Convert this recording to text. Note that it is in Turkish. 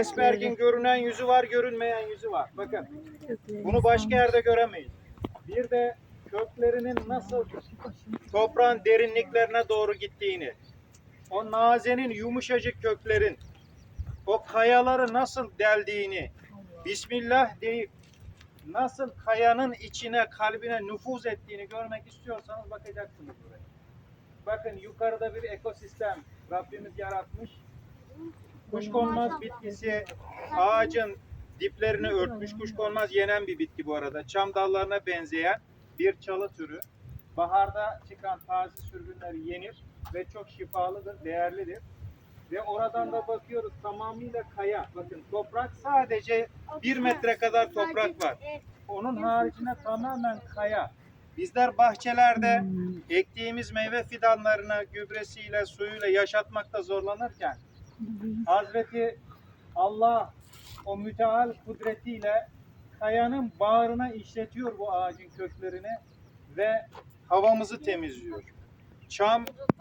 Iceberg'in görünen yüzü var, görünmeyen yüzü var. Bakın bunu başka yerde göremeyiz. Bir de köklerinin nasıl toprağın derinliklerine doğru gittiğini, o nazenin yumuşacık köklerin, o kayaları nasıl deldiğini, Bismillah deyip nasıl kayanın içine, kalbine nüfuz ettiğini görmek istiyorsanız bakacaksınız buraya. Bakın yukarıda bir ekosistem Rabbimiz yaratmış. Kuşkonmaz bitkisi ağacın diplerini örtmüş. Kuşkonmaz yenen bir bitki bu arada. Çam dallarına benzeyen bir çalı türü. Baharda çıkan taze sürgünler yenir ve çok şifalıdır, değerlidir. Ve oradan da bakıyoruz tamamıyla kaya. Bakın toprak sadece bir metre kadar toprak var. Onun haricinde tamamen kaya. Bizler bahçelerde Hmm. ektiğimiz meyve fidanlarını gübresiyle, suyuyla yaşatmakta zorlanırken Hazreti Allah o müteal kudretiyle kayanın bağrına işletiyor bu ağacın köklerini ve havamızı temizliyor. Çam